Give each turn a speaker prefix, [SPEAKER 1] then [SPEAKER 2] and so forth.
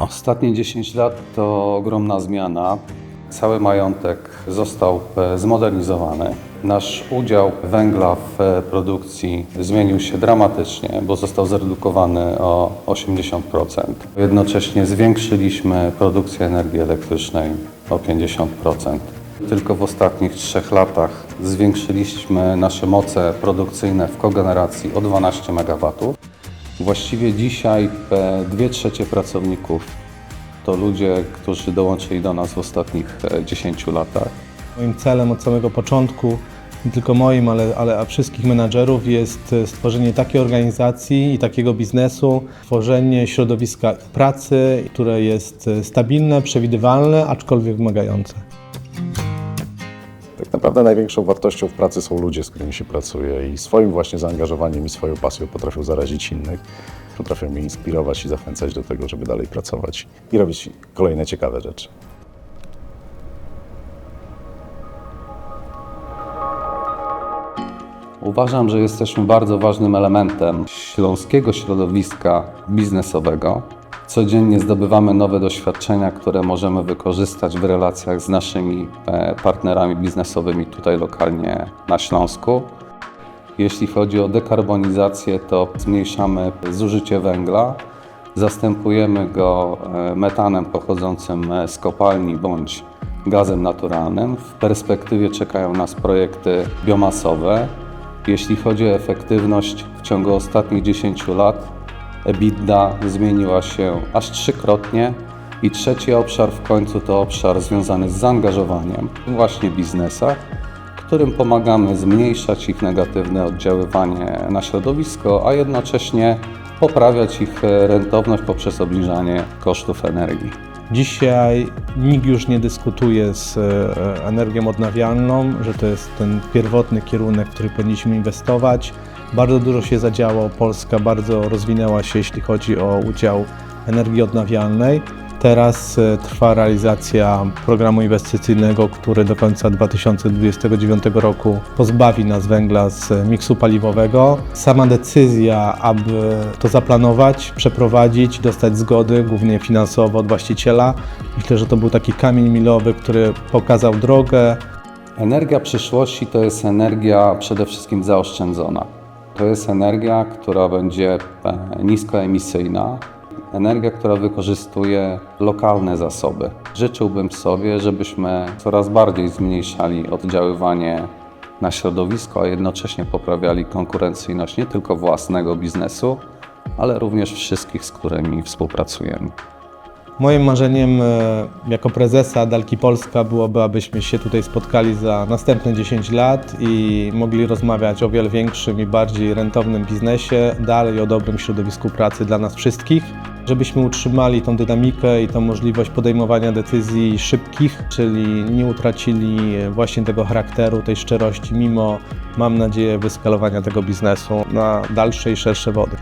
[SPEAKER 1] Ostatnie 10 lat to ogromna zmiana. Cały majątek został e, zmodernizowany. Nasz udział węgla w e, produkcji zmienił się dramatycznie, bo został zredukowany o 80%. Jednocześnie zwiększyliśmy produkcję energii elektrycznej o 50%. Tylko w ostatnich trzech latach zwiększyliśmy nasze moce produkcyjne w kogeneracji o 12 MW. Właściwie dzisiaj e, dwie trzecie pracowników to ludzie, którzy dołączyli do nas w ostatnich e, 10 latach.
[SPEAKER 2] Moim celem od samego początku, nie tylko moim, ale, ale a wszystkich menadżerów jest e, stworzenie takiej organizacji i takiego biznesu, tworzenie środowiska pracy, które jest e, stabilne, przewidywalne, aczkolwiek wymagające.
[SPEAKER 3] Naprawdę największą wartością w pracy są ludzie, z którymi się pracuje i swoim właśnie zaangażowaniem i swoją pasją potrafią zarazić innych, potrafią mnie inspirować i zachęcać do tego, żeby dalej pracować i robić kolejne ciekawe rzeczy.
[SPEAKER 1] Uważam, że jesteśmy bardzo ważnym elementem śląskiego środowiska biznesowego. Codziennie zdobywamy nowe doświadczenia, które możemy wykorzystać w relacjach z naszymi e, partnerami biznesowymi tutaj lokalnie na Śląsku. Jeśli chodzi o dekarbonizację, to zmniejszamy zużycie węgla, zastępujemy go e, metanem pochodzącym e, z kopalni bądź gazem naturalnym. W perspektywie czekają nas projekty biomasowe. Jeśli chodzi o efektywność, w ciągu ostatnich 10 lat EBITDA zmieniła się aż trzykrotnie. I trzeci obszar w końcu to obszar związany z zaangażowaniem właśnie biznesach, którym pomagamy zmniejszać ich negatywne oddziaływanie na środowisko, a jednocześnie poprawiać ich e, rentowność poprzez obniżanie kosztów energii.
[SPEAKER 2] Dzisiaj nikt już nie dyskutuje z e, energią odnawialną, że to jest ten pierwotny kierunek, w który powinniśmy inwestować. Bardzo dużo się zadziało, Polska bardzo rozwinęła się, jeśli chodzi o udział energii odnawialnej. Teraz e, trwa realizacja programu inwestycyjnego, który do końca 2029 roku pozbawi nas węgla z miksu paliwowego. Sama decyzja, aby to zaplanować, przeprowadzić, dostać zgody, głównie finansowo od właściciela, myślę, że to był taki kamień milowy, który pokazał drogę,
[SPEAKER 1] Energia przyszłości to jest energia przede wszystkim zaoszczędzona. To jest energia, która będzie e, niskoemisyjna, energia, która wykorzystuje lokalne zasoby. Życzyłbym sobie, żebyśmy coraz bardziej zmniejszali oddziaływanie na środowisko, a jednocześnie poprawiali konkurencyjność nie tylko własnego biznesu, ale również wszystkich, z którymi współpracujemy.
[SPEAKER 2] Moim marzeniem e, jako prezesa Dalki Polska byłoby, abyśmy się tutaj spotkali za następne 10 lat i mogli rozmawiać o wiele większym i bardziej rentownym biznesie, dalej o dobrym środowisku pracy dla nas wszystkich, żebyśmy utrzymali tą dynamikę i tą możliwość podejmowania decyzji szybkich, czyli nie utracili właśnie tego charakteru, tej szczerości, mimo, mam nadzieję, wyskalowania tego biznesu na dalsze i szersze wody.